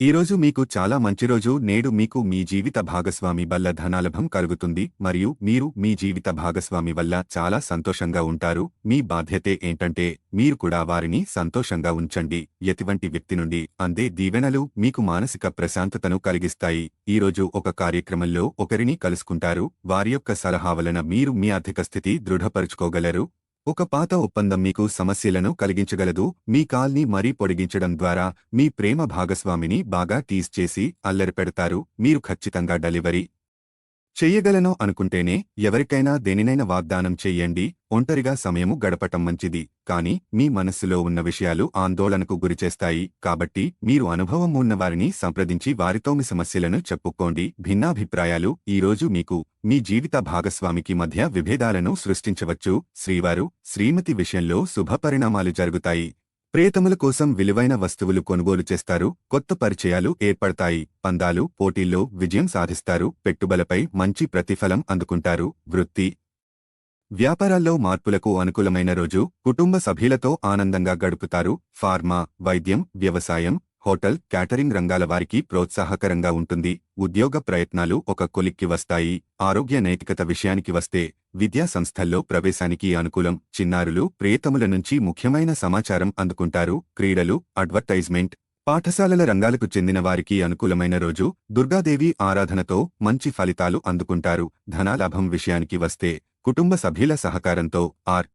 ఈరోజు మీకు చాలా మంచి రోజు. నేడు మీకు మీ జీవిత భాగస్వామి వల్ల ధనాలభం కలుగుతుంది మరియు మీరు మీ జీవిత భాగస్వామి వల్ల చాలా సంతోషంగా ఉంటారు. మీ బాధ్యతే ఏంటంటే మీరు కూడా వారిని సంతోషంగా ఉంచండి. ఎటువంటి వ్యక్తి నుండి అందే దీవెనలు మీకు మానసిక ప్రశాంతతను కలిగిస్తాయి. ఈరోజు ఒక కార్యక్రమంలో ఒకరిని కలుసుకుంటారు. వారి యొక్క సలహా వలన మీరు మీ ఆర్థిక స్థితి దృఢపరుచుకోగలరు. ఒక పాత ఒప్పందం మీకు సమస్యలను కలిగించగలదు. మీ కాల్ని మరీ పొడిగించడం ద్వారా మీ ప్రేమ భాగస్వామిని బాగా టీజ్ చేసి అల్లరి పెడతారు. మీరు ఖచ్చితంగా డెలివరీ చెయ్యగలను అనుకుంటేనే ఎవరికైనా దేనినైనా వాగ్దానం చెయ్యండి ఒంటరిగా సమయము గడపటం మంచిది. కాని మీ మనస్సులో ఉన్న విషయాలు ఆందోళనకు గురిచేస్తాయి. కాబట్టి మీరు అనుభవం ఉన్నవారిని సంప్రదించి వారితో మీ సమస్యలను చెప్పుకోండి. భిన్నాభిప్రాయాలు ఈరోజు మీకు మీ జీవిత భాగస్వామికి మధ్య విభేదాలను సృష్టించవచ్చు. శ్రీవారు శ్రీమతి విషయంలో శుభపరిణామాలు జరుగుతాయి. ప్రేతముల కోసం విలువైన వస్తువులు కొనుగోలు చేస్తారు కొత్త పరిచయాలు ఏర్పడతాయి పందాలు పోటీల్లో విజయం సాధిస్తారు పెట్టుబలపై మంచి ప్రతిఫలం అందుకుంటారు వృత్తి వ్యాపారాల్లో మార్పులకు అనుకూలమైన రోజు కుటుంబ సభ్యులతో ఆనందంగా గడుపుతారు ఫార్మా వైద్యం వ్యవసాయం హోటల్ క్యాటరింగ్ రంగాల వారికి ప్రోత్సాహకరంగా ఉంటుంది. ఉద్యోగ ప్రయత్నాలు ఒక కొలిక్కి వస్తాయి. ఆరోగ్య నైతికత విషయానికి వస్తే విద్యా సంస్థల్లో ప్రవేశానికి అనుకూలం. చిన్నారులు ప్రియతముల నుంచి ముఖ్యమైన సమాచారం అందుకుంటారు. క్రీడలు అడ్వర్టైజ్మెంట్ పాఠశాలల రంగాలకు చెందిన వారికి అనుకూలమైన రోజు. దుర్గాదేవి ఆరాధనతో మంచి ఫలితాలు అందుకుంటారు. ధనాలాభం విషయానికి వస్తే కుటుంబ సభ్యుల సహకారంతో ఆర్.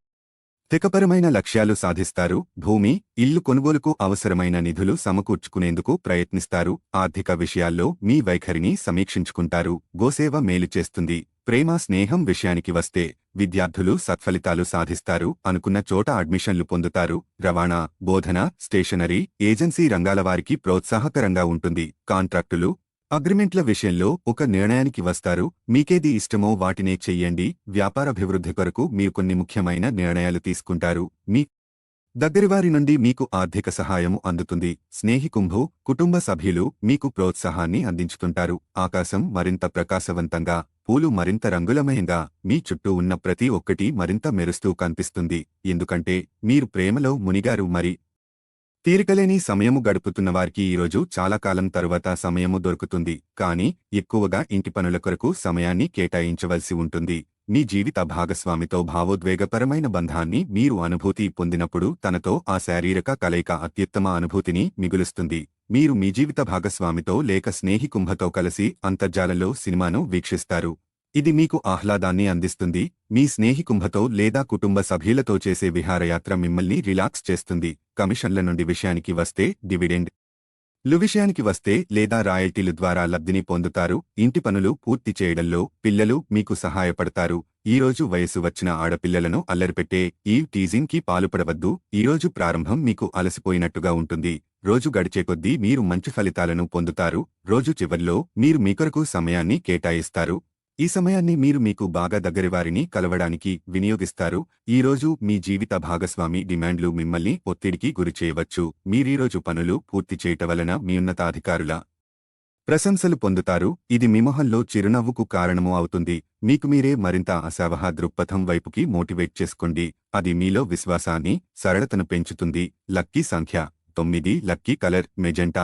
తెకపరమైన లక్ష్యాలు సాధిస్తారు భూమి ఇల్లు కొనుగోలుకు అవసరమైన నిధులు సమకూర్చుకునేందుకు ప్రయత్నిస్తారు ఆర్థిక విషయాల్లో మీ వైఖరిని సమీక్షించుకుంటారు గోసేవ మేలు చేస్తుంది ప్రేమ స్నేహం విషయానికి వస్తే విద్యార్థులు సత్ఫలితాలు సాధిస్తారు అనుకున్న చోట అడ్మిషన్లు పొందుతారు రవాణా బోధన స్టేషనరీ ఏజెన్సీ రంగాల వారికి ప్రోత్సాహకరంగా ఉంటుంది కాంట్రాక్టులు అగ్రిమెంట్ల విషయంలో ఒక నిర్ణయానికి వస్తారు. మీకేది ఇష్టమో వాటినే చెయ్యండి. వ్యాపారాభివృద్ధి కొరకు మీరు కొన్ని ముఖ్యమైన నిర్ణయాలు తీసుకుంటారు. మీ దగ్గరివారి నుండి మీకు ఆర్థిక సహాయము అందుతుంది. స్నేహికుంభు కుటుంబ సభ్యులు మీకు ప్రోత్సాహాన్ని అందించుతుంటారు. ఆకాశం మరింత ప్రకాశవంతంగా పూలు మరింత రంగులమయంగా మీ చుట్టూ ఉన్న ప్రతి ఒక్కటి మరింత మెరుస్తూ కనిపిస్తుంది. ఎందుకంటే మీరు ప్రేమలో మునిగారు మరి తీరికలేని సమయము గడుపుతున్న వారికి ఈరోజు చాలా కాలం తరువాత సమయము దొరుకుతుంది. కానీ ఎక్కువగా ఇంటి పనుల కొరకు సమయాన్ని కేటాయించవలసి ఉంటుంది. మీ జీవిత భాగస్వామితో భావోద్వేగపరమైన బంధాన్ని మీరు అనుభూతి పొందినప్పుడు తనతో ఆ శారీరక కలయిక అత్యుత్తమ అనుభూతిని మిగులుస్తుంది. మీరు మీ జీవిత భాగస్వామితో లేక స్నేహికుంభతో కలిసి అంతర్జాలంలో సినిమాను వీక్షిస్తారు. ఇది మీకు ఆహ్లాదాన్ని అందిస్తుంది మీ స్నేహికుంభతో లేదా కుటుంబ సభ్యులతో చేసే విహారయాత్ర మిమ్మల్ని రిలాక్స్ చేస్తుంది. కమిషన్ల నుండి విషయానికి వస్తే డివిడెండ్లు విషయానికి వస్తే లేదా రాయల్టీలు ద్వారా లబ్ధిని పొందుతారు. ఇంటి పనులు పూర్తి చేయడంలో పిల్లలు మీకు సహాయపడతారు. ఈరోజు వయసు వచ్చిన ఆడపిల్లలను అల్లరిపెట్టే ఈ టీజింగ్కి పాలుపడవద్దు ఈరోజు ప్రారంభం మీకు అలసిపోయినట్టుగా ఉంటుంది. రోజు గడిచే కొద్దీ మీరు మంచి ఫలితాలను పొందుతారు. రోజు చివర్లో మీరు మీకొరకు సమయాన్ని కేటాయిస్తారు. ఈ సమయాన్ని మీరు మీకు బాగా దగ్గరివారిని కలవడానికి వినియోగిస్తారు. ఈరోజు మీ జీవిత భాగస్వామి డిమాండ్లు మిమ్మల్ని ఒత్తిడికి గురిచేయవచ్చు మీరీరోజు పనులు పూర్తి చేయట వలన మీ ఉన్నతాధికారుల ప్రశంసలు పొందుతారు. ఇది మిమోహంలో చిరునవ్వుకు కారణము అవుతుంది. మీకు మీరే మరింత అసావహ దృక్పథం వైపుకి మోటివేట్ చేసుకోండి. అది మీలో విశ్వాసాన్ని సరళతను పెంచుతుంది. లక్కీ సంఖ్య తొమ్మిది లక్కీ కలర్ మెజెంటా